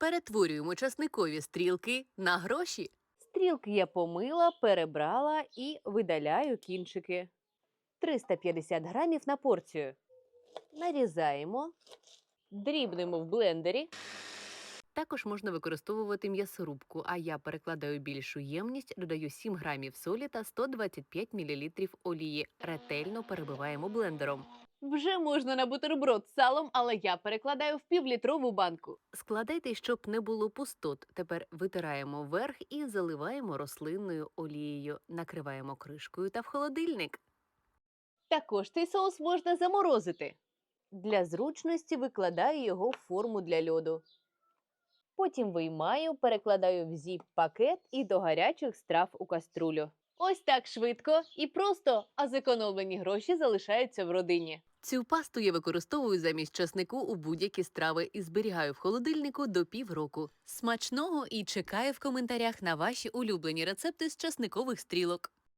Перетворюємо часникові стрілки на гроші. Стрілки я помила, перебрала і видаляю кінчики. 350 грамів на порцію. Нарізаємо, дрібнемо в блендері. Також можна використовувати м'ясорубку, а я перекладаю більшу ємність, додаю 7 грамів солі та 125 мл олії. Ретельно перебиваємо блендером. Вже можна на бутерброд з салом, але я перекладаю в півлітрову банку. Складайте, щоб не було пустот. Тепер витираємо верх і заливаємо рослинною олією. Накриваємо кришкою та в холодильник. Також цей соус можна заморозити. Для зручності викладаю його в форму для льоду. Потім виймаю, перекладаю в зіп-пакет і до гарячих страв у каструлю. Ось так швидко і просто, а зекономлені гроші залишаються в родині. Цю пасту я використовую замість часнику у будь-які страви і зберігаю в холодильнику до півроку. Смачного і чекаю в коментарях на ваші улюблені рецепти з часникових стрілок.